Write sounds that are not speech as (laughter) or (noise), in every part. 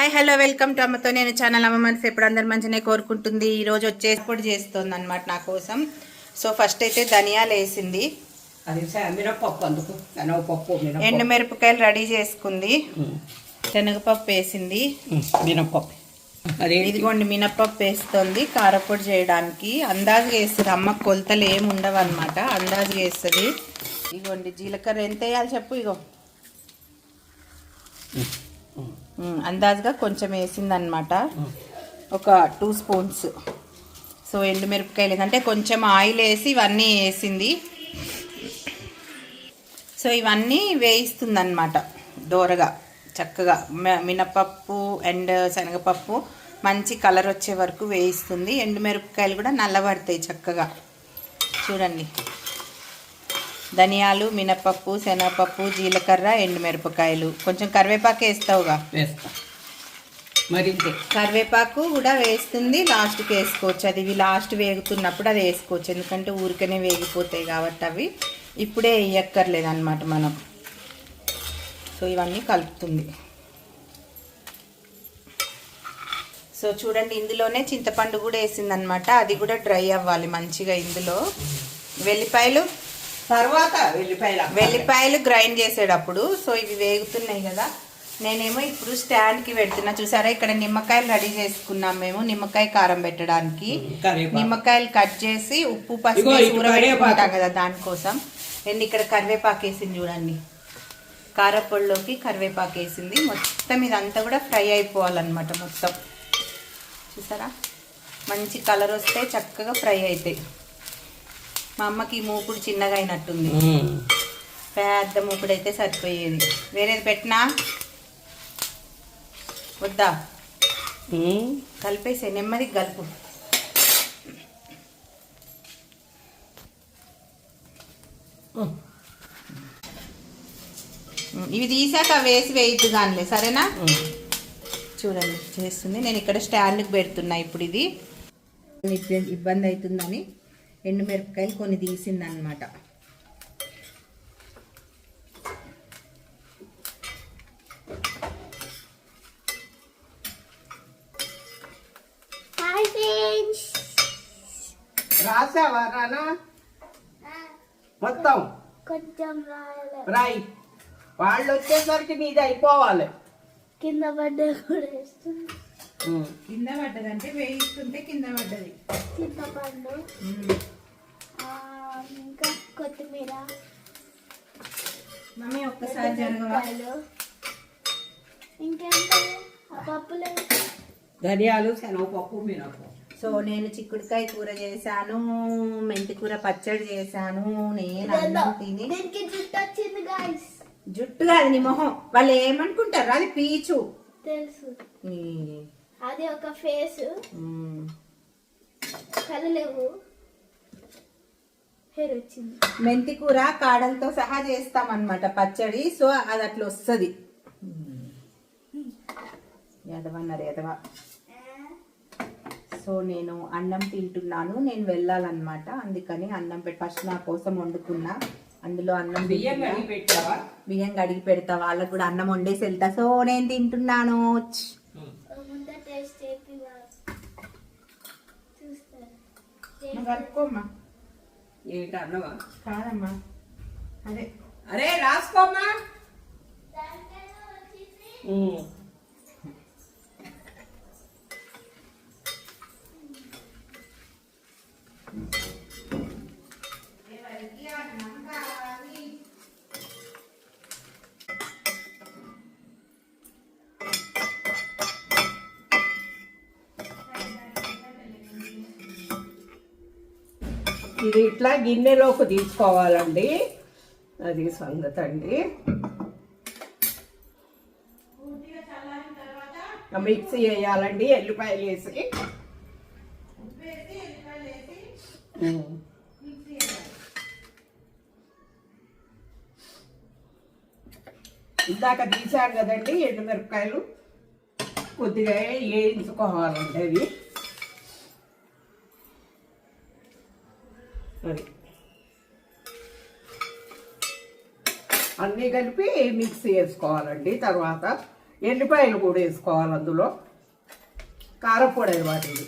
Hi hello welcome to అమ్మతో నేను channel అమ్మ మనసు ఎప్పుడు అందరు మంచిగానే కోరుకుంటుంది. ఈ రోజు వచ్చేసి పొడి చేస్తుంది అనమాట నా కోసం. సో ఫస్ట్ అయితే ధనియాలు వేసింది. అందుకు. మినపప్పు ఎండుమిరపకాయలు రెడీ చేసుకుంది. శనగపప్పు వేసింది. ఉమ్, మినప్పప్పు. అదే ఇదిగోండి మినపప్పు వేస్తుంది. కారపొడి చేయడానికి. అందాజుగా వేస్తుంది. అమ్మ కొలతలు ఏమి ఉండవు అనమాట అందాజుగా వేస్తుంది. ఇదిగోండి జీలకర్ర ఎంత వేయాలి చెప్పు ఇగో. అందాజుగా కొంచెం వేసిందనమాట ఒక టూ స్పూన్స్. సో ఎండుమిరపకాయలు ఏంటంటే కొంచెం ఆయిల్ వేసి ఇవన్నీ వేసింది. సో ఇవన్నీ వేయిస్తుందన్నమాట దోరగా చక్కగా. మినపప్పు అండ్ శనగపప్పు మంచి కలర్ వచ్చే వరకు వేయిస్తుంది. ఎండుమిరపకాయలు కూడా నల్లబడతాయి చక్కగా. చూడండి. ధనియాలు మినపప్పు శనగపప్పు జీలకర్ర ఎండుమిరపకాయలు. కొంచెం కరివేపాకు వేస్తావుగా? వేస్తా. మరింతే కరివేపాకు కూడా వేస్తుంది లాస్ట్కి వేసుకోవచ్చు. అది ఇవి లాస్ట్ వేగుతున్నప్పుడు అది వేసుకోవచ్చు. ఎందుకంటే ఊరికనే వేగిపోతాయి కాబట్టి అవి ఇప్పుడే వేయక్కర్లేదు అనమాట మనం. సో ఇవన్నీ కలుపుతుంది. సో చూడండి ఇందులోనే చింతపండు కూడా వేసింది అనమాట అది కూడా డ్రై అవ్వాలి మంచిగా ఇందులో. వెల్లిపాయలు తర్వాత వెళ్ళిపోయాల వెల్లిపాయలు గ్రైండ్ చేసేటప్పుడు సో ఇవి వేగుతున్నాయి కదా. నేనేమో ఇప్పుడు స్టాండ్కి పెడుతున్నా. చూసారా ఇక్కడ నిమ్మకాయలు రెడీ చేసుకున్నాం మేము నిమ్మకాయ కారం పెట్టడానికి. నిమ్మకాయలు కట్ చేసి ఉప్పు పసుపు ఊరబెట్టుకుంటాం. కదా దానికోసం. నేను ఇక్కడ కరివేపాకు వేసింది చూడండి. కారపొడిలోకి కరివేపాకు వేసింది. మొత్తం ఇదంతా కూడా ఫ్రై అయిపోవాలన్నమాట మొత్తం. చూసారా? మంచి కలర్ వస్తే చక్కగా ఫ్రై అవుతాయి మా అమ్మకి మూకుడు చిన్నగా అయినట్టుంది. పెద్ద మూకుడు అయితే సరిపోయేది. వేరేది పెట్టినా? వద్దా? కలిపేసే నెమ్మది కలుపు. ఇవి తీసాక వేసి వేయద్దు దానిలే సరేనా చూడండి చేస్తుంది. నేను ఇక్కడ స్టాండ్కి పెడుతున్నా ఇప్పుడు ఇది. ఇబ్బ- ఇబ్బంది అవుతుందని ఎండుమిరపకాయలు కొన్ని తీసింది అనమాట హాయ్ ఫ్రెండ్స్ రాసావా నానా? మొత్తం? కొంచెం రాయలే. రాయి వాళ్ళు వచ్చేసరికి నీది అయిపోవాలి కింద పడ్డ కూడా కింద పడ్డదంటే వేయిస్తుంటే కింద పడ్డది. చింతపండు. ఆ, ఇంకా కొత్తిమీర. మమ్మీ ఒక్కసారి జరగవా. ఇంకేంటి? పప్పులు ధనియాలు శనగపప్పు మినపప్పు. సో నేను చిక్కుడుకాయ కూర చేశాను మెంతి కూర పచ్చడి చేశాను నేను అన్నం తిని. దీనికి జుట్టు వచ్చింది గాయస్ జుట్టు కాదు నీ మొహం. వాళ్ళు ఏమనుకుంటారు? అది పీచు. తెలుసు. అది ఒక ఫేస్. కళ్ళు లేవు హెయిర్ వచ్చింది. మెంతి కూర కాడలతో సహా చేస్తామన్నమాట పచ్చడి. సో అది అట్లా వస్తుంది. ఎదవన్నారు ఎదవ సో నేను అన్నం తింటున్నాను. నేను వెళ్ళాలన్నమాట. అందుకని అన్నం పెట్టి ఫస్ట్ నా కోసం వండుకున్నా. అందులో అన్నం బియ్యం. కడిగి పెట్టావా? బియ్యం కడిగి పెడతా. వాళ్ళకు కూడా అన్నం వండేసి వెళ్తా. సో నేను తింటున్నాను ఛ్. ముందే టేస్ట్ చేపి చూస్తారు నువ్వు కలుపుకోమ్మా. ఏంటి అన్నవా కాదమ్మా. అదే. అరే రాసుకోమ్మా. ఇది ఇట్లా గిన్నెలోకి తీసుకోవాలండి. అది సంగతి అండి మిక్సీ వేయాలండి ఎల్లిపాయలు వేసి. ఇందాక తీసాను కదండి ఎండుమిరపకాయలు. కొద్దిగా వేయించుకోవాలండి అవి. అన్నీ కలిపి మిక్స్ చేసుకోవాలండి. తర్వాత ఎల్లిపాయలు కూడా వేసుకోవాలి అందులో. కారపొడి అనమాట ఇది.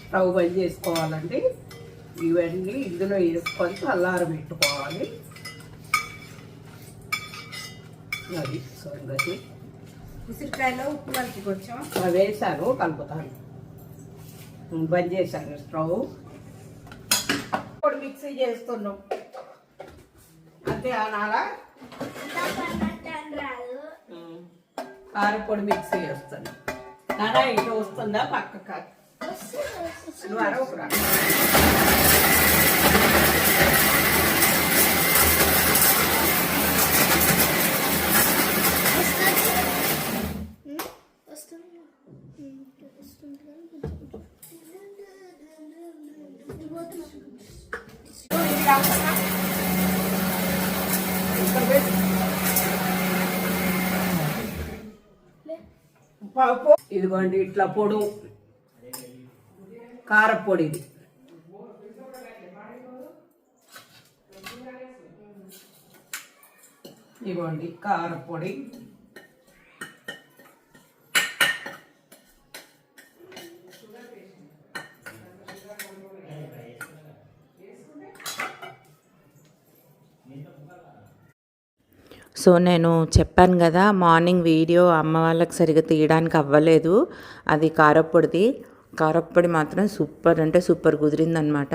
స్టవ్ బంద్ చేసుకోవాలండి. ఇవన్నీ ఇందులో వేసుకొని చల్లార పెట్టుకోవాలి. అది సంగతి. ఉసిరికాయలో ఉప్పు కలిపి కొంచెం వేసాను కలుపుతాను. బంద్ చేశాను స్టవ్ ఇప్పుడు మిక్సీ చేస్తున్నాం అంతే అనాలా రాదు కారపొడి మిక్సీ చేస్తాను నానా ఇటు వస్తుందా పక్క కాదు వస్తుంది, వస్తుంది. నువ్వు అరవకురా ఉమ్, వస్తుంది ఉమ్, వస్తుంది ఇదిగోండి ఇట్లా పొడు. కారపొడి ఇది. ఇదిగోండి కారపొడి. సో నేను చెప్పాను కదా మార్నింగ్ వీడియో అమ్మ వాళ్ళకి సరిగ్గా తీయడానికి అవ్వలేదు. అది కారప్పొడిది. కారప్పొడి మాత్రం సూపర్ అంటే సూపర్ కుదిరిందనమాట.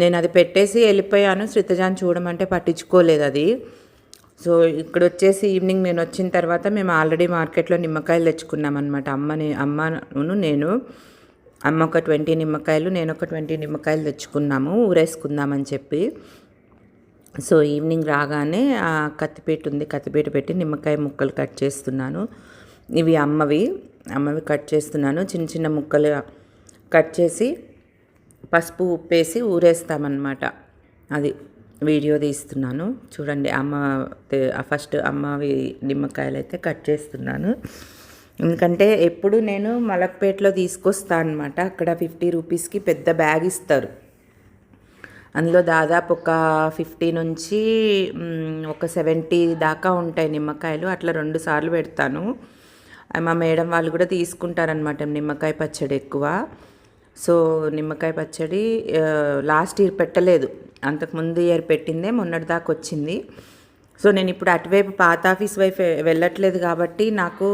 నేను అది పెట్టేసి వెళ్ళిపోయాను. శ్రీతజాన్ చూడమంటే పట్టించుకోలేదు అది. సో ఇక్కడ వచ్చేసి ఈవినింగ్ నేను వచ్చిన తర్వాత మేము ఆల్రెడీ మార్కెట్లో నిమ్మకాయలు తెచ్చుకున్నాం అనమాట అమ్మని అమ్మను నేను. అమ్మ ఒక ట్వంటీ నిమ్మకాయలు నేను ఒక ట్వంటీ నిమ్మకాయలు తెచ్చుకున్నాము ఊరేసుకుందామని చెప్పి. సో ఈవినింగ్ రాగానే ఆ కత్తిపీట ఉంది. కత్తిపీట పెట్టి నిమ్మకాయ ముక్కలు కట్ చేస్తున్నాను. ఇవి అమ్మవి. అమ్మవి కట్ చేస్తున్నాను. చిన్న చిన్న ముక్కలు కట్ చేసి పసుపు ఉప్పేసి ఊరేస్తామన్నమాట. అది వీడియో తీస్తున్నాను. చూడండి అమ్మ ఫస్ట్ అమ్మవి నిమ్మకాయలు అయితే కట్ చేస్తున్నాను. ఎందుకంటే ఎప్పుడు నేను మలక్పేటలో తీసుకొస్తాను అనమాట అక్కడ ఫిఫ్టీ రూపీస్కి పెద్ద బ్యాగ్ ఇస్తారు. అందులో దాదాపు ఒక ఫిఫ్టీ నుంచి ఒక సెవెంటీ దాకా ఉంటాయి నిమ్మకాయలు. అట్లా రెండు సార్లు పెడతాను. మా మేడం వాళ్ళు కూడా తీసుకుంటారనమాట నిమ్మకాయ పచ్చడి ఎక్కువ. సో నిమ్మకాయ పచ్చడి లాస్ట్ ఇయర్ పెట్టలేదు. అంతకుముందు ఇయర్ పెట్టిందే మొన్నటి దాకా వచ్చింది. సో నేను ఇప్పుడు అటువైపు పాత ఆఫీస్ వైపు వెళ్ళట్లేదు కాబట్టి నాకు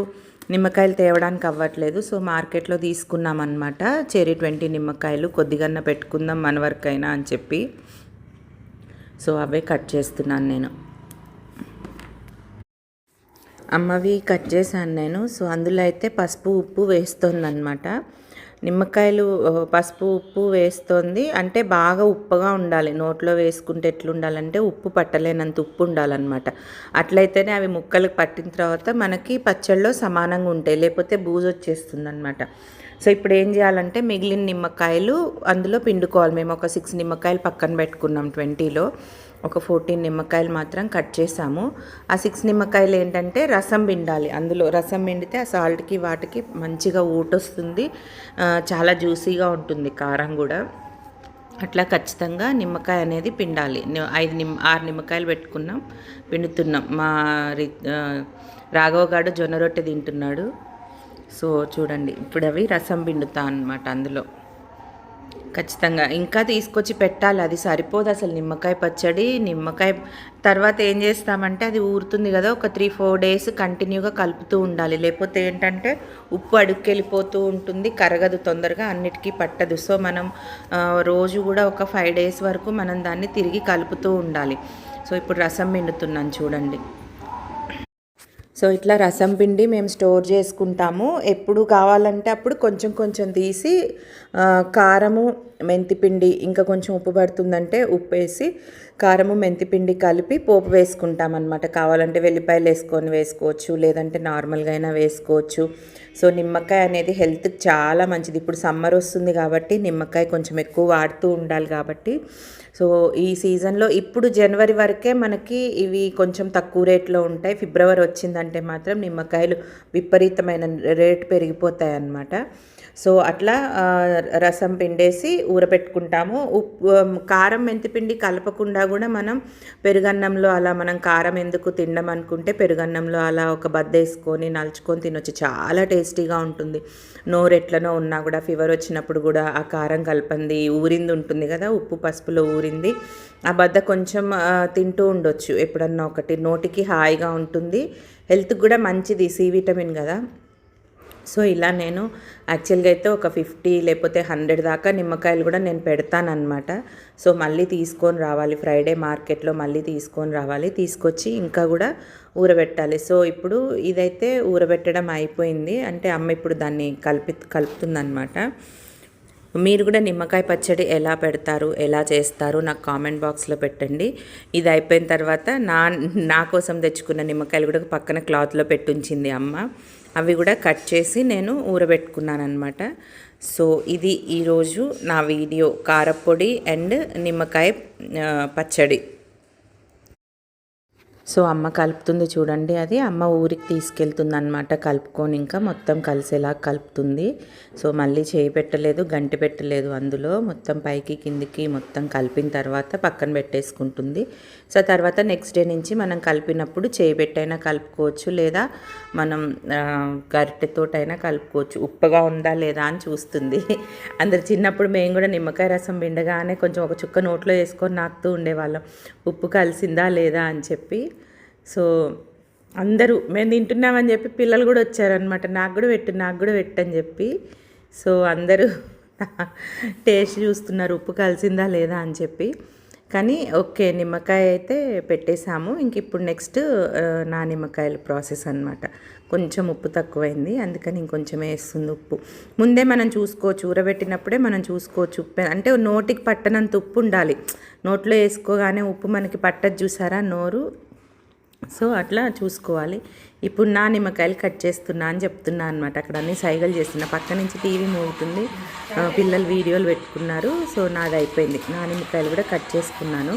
నిమ్మకాయలు తేవడానికి అవ్వట్లేదు. సో మార్కెట్లో తీసుకున్నాం అనమాట చెరీ ట్వంటీ నిమ్మకాయలు కొద్దిగన్నా పెట్టుకుందాం మన వరకు అయినా అని చెప్పి. సో అవే కట్ చేస్తున్నాను నేను. అమ్మవి కట్ చేశాను నేను. సో అందులో అయితే పసుపు ఉప్పు వేస్తుందన్నమాట. నిమ్మకాయలు పసుపు ఉప్పు వేస్తోంది. అంటే బాగా ఉప్పగా ఉండాలి. నోట్లో వేసుకుంటే ఎట్లుండాలంటే ఉప్పు పట్టలేనంత ఉప్పు ఉండాలన్నమాట. అట్లయితేనే అవి ముక్కలకు పట్టిన తర్వాత మనకి పచ్చళ్ళలో సమానంగా ఉంటాయి. లేకపోతే బూజు వచ్చేస్తుంది అనమాట సో ఇప్పుడు ఏం చేయాలంటే మిగిలిన నిమ్మకాయలు అందులో పిండుకోవాలి. మేము ఒక సిక్స్ నిమ్మకాయలు పక్కన పెట్టుకున్నాం ట్వంటీలో. ఒక ఫోర్టీన్ నిమ్మకాయలు మాత్రం కట్ చేసాము. ఆ సిక్స్ నిమ్మకాయలు ఏంటంటే రసం పిండాలి. అందులో రసం పిండితే ఆ సాల్ట్కి వాటికి మంచిగా ఊటొస్తుంది. చాలా జ్యూసీగా ఉంటుంది కారం కూడా. అట్లా ఖచ్చితంగా నిమ్మకాయ అనేది పిండాలి. ఐదు నిమ్ ఆరు నిమ్మకాయలు పెట్టుకున్నాం పిండుతున్నాం. మా రి రాఘవ గాడు జొన్న రొట్టె తింటున్నాడు. సో చూడండి ఇప్పుడు అవి రసం పిండుతా అనమాట అందులో. ఖచ్చితంగా. ఇంకా తీసుకొచ్చి పెట్టాలి. అది సరిపోదు అసలు. నిమ్మకాయ పచ్చడి నిమ్మకాయ తర్వాత ఏం చేస్తామంటే అది ఊరుతుంది కదా ఒక త్రీ ఫోర్ డేస్ కంటిన్యూగా కలుపుతూ ఉండాలి. లేకపోతే ఏంటంటే ఉప్పు అడుక్కెళ్ళిపోతూ ఉంటుంది కరగదు తొందరగా అన్నిటికీ పట్టదు. సో మనం రోజు కూడా ఒక ఫైవ్ డేస్ వరకు మనం దాన్ని తిరిగి కలుపుతూ ఉండాలి. సో ఇప్పుడు రసం మిండుతున్నాను చూడండి. సో ఇట్లా రసం పిండి మేము స్టోర్ చేసుకుంటాము. ఎప్పుడు కావాలంటే అప్పుడు కొంచెం కొంచెం తీసి కారము మెంతిపిండి ఇంకా కొంచెం ఉప్పు పడుతుందంటే ఉప్పు వేసి కారము మెంతిపిండి కలిపి పోపు వేసుకుంటాం అనమాట కావాలంటే వెల్లిపాయలు వేసుకొని వేసుకోవచ్చు లేదంటే నార్మల్గా అయినా వేసుకోవచ్చు. సో నిమ్మకాయ అనేది హెల్త్కి చాలా మంచిది. ఇప్పుడు సమ్మర్ వస్తుంది కాబట్టి నిమ్మకాయ కొంచెం ఎక్కువ వాడుతూ ఉండాలి కాబట్టి. సో ఈ సీజన్లో ఇప్పుడు జనవరి వరకే మనకి ఇవి కొంచెం తక్కువ రేట్లో ఉంటాయి. ఫిబ్రవరి వచ్చిందంటే మాత్రం నిమ్మకాయలు విపరీతమైన రేట్ పెరిగిపోతాయి అన్నమాట సో అట్లా రసం పిండేసి ఊరబెట్టుకుంటాము. ఉప్పు కారం మెంతిపిండి కలపకుండా కూడా మనం పెరుగన్నంలో అలా మనం కారం ఎందుకు తినడం అనుకుంటే పెరుగన్నంలో అలా ఒక బద్ద వేసుకొని నలుచుకొని తినొచ్చు. చాలా టేస్టీగా ఉంటుంది. నోరు ఎట్లనో ఉన్నా కూడా ఫీవర్ వచ్చినప్పుడు కూడా ఆ కారం కలపంది. ఊరింది ఉంటుంది కదా ఉప్పు పసుపులో ఊరింది. ఆ బద్ద కొంచెం తింటూ ఉండొచ్చు ఎప్పుడన్నా ఒకటి. నోటికి హాయిగా ఉంటుంది. హెల్త్కి కూడా మంచిది. సి విటమిన్ కదా. సో ఇలా నేను యాక్చువల్గా అయితే ఒక ఫిఫ్టీ లేకపోతే హండ్రెడ్ దాకా నిమ్మకాయలు కూడా నేను పెడతానమాట సో మళ్ళీ తీసుకొని రావాలి. ఫ్రైడే మార్కెట్లో మళ్ళీ తీసుకొని రావాలి. తీసుకొచ్చి ఇంకా కూడా ఊరబెట్టాలి. సో ఇప్పుడు ఇదైతే ఊరబెట్టడం అయిపోయింది. అంటే అమ్మ ఇప్పుడు దాన్ని కలిపి కలుపుతుందనమాట మీరు కూడా నిమ్మకాయ పచ్చడి ఎలా పెడతారు? ఎలా చేస్తారు? నాకు కామెంట్ బాక్స్లో పెట్టండి. ఇది అయిపోయిన తర్వాత నా నా కోసం తెచ్చుకున్న నిమ్మకాయలు కూడా పక్కన క్లాత్లో పెట్టుంచింది అమ్మ. అవి కూడా కట్ చేసి నేను ఊరబెట్టుకున్నాను అనమాట సో ఇది ఈరోజు నా వీడియో. కారపొడి అండ్ నిమ్మకాయ పచ్చడి. సో అమ్మ కలుపుతుంది చూడండి అది. అమ్మ ఊరికి తీసుకెళ్తుంది అనమాట కలుపుకొని ఇంకా మొత్తం కలిసేలా కలుపుతుంది. సో మళ్ళీ చేయి పెట్టలేదు గంటి పెట్టలేదు అందులో. మొత్తం పైకి కిందికి మొత్తం కలిపిన తర్వాత పక్కన పెట్టేసుకుంటుంది. సో తర్వాత నెక్స్ట్ డే నుంచి మనం కలిపినప్పుడు చేయి పెట్టైనా కలుపుకోవచ్చు లేదా మనం గరిటెతోటైనా కలుపుకోవచ్చు. ఉప్పగా ఉందా లేదా అని చూస్తుంది. అందరు చిన్నప్పుడు మేము కూడా నిమ్మకాయ రసం పిండగానే కొంచెం ఒక చుక్క నోట్లో వేసుకొని నాకుతూ ఉండేవాళ్ళం. ఉప్పు కలిసిందా లేదా అని చెప్పి సో అందరూ మేము తింటున్నామని చెప్పి పిల్లలు కూడా వచ్చారనమాట నాకు కూడా పెట్టు నాకు కూడా పెట్టు అని చెప్పి. సో అందరూ (laughs) టేస్ట్ చూస్తున్నారు ఉప్పు కలిసిందా లేదా అని చెప్పి. కానీ ఓకే నిమ్మకాయ అయితే పెట్టేశాము. ఇంక ఇప్పుడు నెక్స్ట్ నా నిమ్మకాయల ప్రాసెస్ అన్నమాట. కొంచెం ఉప్పు తక్కువైంది అందుకని ఇంకొంచెం వేస్తుంది ఉప్పు. ముందే మనం చూసుకోవచ్చు ఊరబెట్టినప్పుడే మనం చూసుకోవచ్చు ఉప్పు. అంటే నోటికి పట్టనంత ఉప్పు ఉండాలి. నోట్లో వేసుకోగానే ఉప్పు మనకి పట్టదు చూసారా? నోరు సో అట్లా చూసుకోవాలి. ఇప్పుడు నా నిమ్మకాయలు కట్ చేస్తున్నా అని చెప్తున్నా అనమాట అక్కడ అన్ని సైగలు చేస్తున్నా. పక్క నుంచి టీవీ మోగుతుంది. పిల్లలు వీడియోలు పెట్టుకున్నారు. సో నాది అయిపోయింది. నా నిమ్మకాయలు కూడా కట్ చేసుకున్నాను.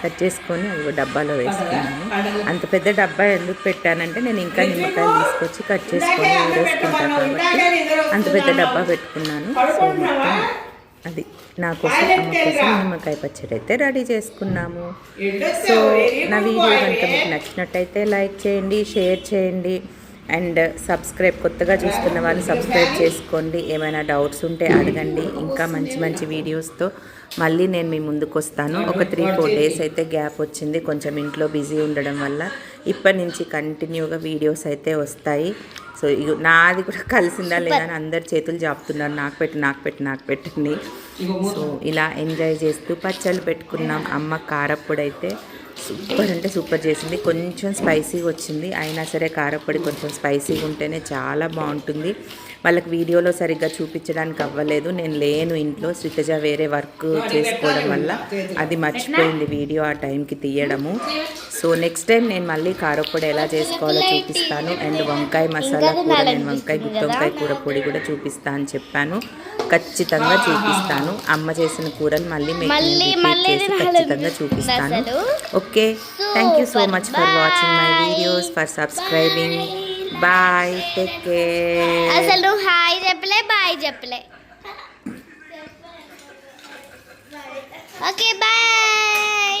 కట్ చేసుకొని అవి డబ్బాలో వేసుకున్నాను. అంత పెద్ద డబ్బా ఎందుకు పెట్టానంటే నేను ఇంకా నిమ్మకాయలు తీసుకొచ్చి కట్ చేసుకొని వేసుకుంటాను కాబట్టి అంత పెద్ద డబ్బా పెట్టుకున్నాను. సో మొత్తం అది నా కోసం అమ్మ కోసం నిమ్మకాయ పచ్చడి అయితే రెడీ చేసుకున్నాము. సో నా వీడియో కనుక మీకు నచ్చినట్టయితే లైక్ చేయండి షేర్ చేయండి అండ్ సబ్స్క్రైబ్ కొత్తగా చూస్తున్న వాళ్ళు సబ్స్క్రైబ్ చేసుకోండి. ఏమైనా డౌట్స్ ఉంటే అడగండి. ఇంకా మంచి మంచి వీడియోస్తో మళ్ళీ నేను మీ ముందుకు వస్తాను. ఒక త్రీ ఫోర్ డేస్ అయితే గ్యాప్ వచ్చింది. కొంచెం ఇంట్లో బిజీ ఉండడం వల్ల ఇప్పటి నుంచి కంటిన్యూగా వీడియోస్ అయితే వస్తాయి. సో ఇగో నాది కూడా కలిసిందా లేదా అని అందరు చేతులు చాపుతున్నారు నాకు పెట్టి నాకు పెట్టి నాకు పెట్టండి. సో ఇలా ఎంజాయ్ చేస్తూ పచ్చళ్ళు పెట్టుకున్నాం. అమ్మ కారప్పొడి అయితే సూపర్ అంటే సూపర్ చేసింది. కొంచెం స్పైసీగా వచ్చింది. అయినా సరే కారప్పొడి కొంచెం స్పైసీగా ఉంటేనే చాలా బాగుంటుంది. వాళ్ళకి వీడియోలో సరిగ్గా చూపించడానికి అవ్వలేదు. నేను లేను ఇంట్లో. శ్రీతజ వేరే వర్క్ చేసుకోవడం వల్ల అది మర్చిపోయింది వీడియో ఆ టైంకి తీయడము. సో నెక్స్ట్ టైం నేను మళ్ళీ కారప్పొడి ఎలా చేసుకోవాలో చూపిస్తాను. అండ్ వంకాయ మసాలా కూర నేను వంకాయ గుత్తి వంకాయ కూర పొడి కూడా చూపిస్తా అని చెప్పాను. ఖచ్చితంగా చూపిస్తాను. అమ్మ చేసిన కూరని మళ్ళీ చేసి ఖచ్చితంగా చూపిస్తాను. Okay. Thank you so much for watching my videos for subscribing bye take care అసలు నువ్వు హాయ్ చెప్పలే బాయ్ చెప్పలే ఓకే బాయ్